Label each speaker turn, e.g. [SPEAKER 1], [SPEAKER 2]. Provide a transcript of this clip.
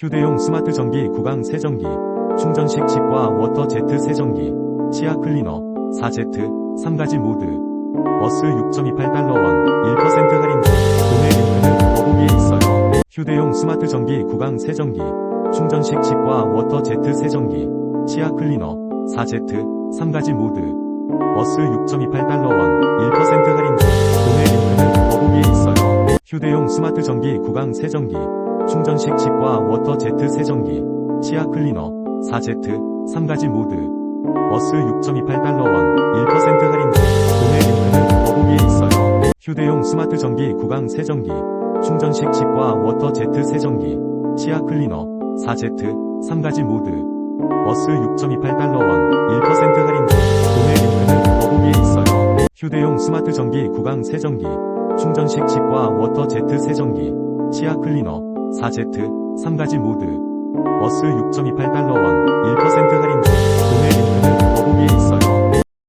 [SPEAKER 1] 휴대용 스마트 전기 구강 세정기, 충전식 치과 워터 제트 세정기, 치아 클리너, 4Z, 3가지 모드, 어스 6.28달러 원, 1% 할인 중, 구매 링크는 더보기에 있어요. 휴대용 스마트 전기 구강 세정기, 충전식 치과 워터 제트 세정기, 치아 클리너, 4Z, 3가지 모드, 어스 6.28달러 원, 휴대용 스마트 전기 구강 세정기, 충전식 치과 워터 제트 세정기, 치아 클리너, 4Z, 3가지 모드, 어스 6.28달러 원, 1% 할인 중, 구매 링크는 더보기에 있어요. 휴대용 스마트 전기 구강 세정기, 충전식 치과 워터 제트 세정기, 치아 클리너, 4Z, 3가지 모드, 어스 6.28달러 원, 1% 할인 중, 구매 링크는 더보기에 있어요. 휴대용 스마트 전기 구강 세정기, 충전식 치과 워터 제트 세정기, 치아 클리너, 4Z, 3가지 모드, 어스 6.28달러 원,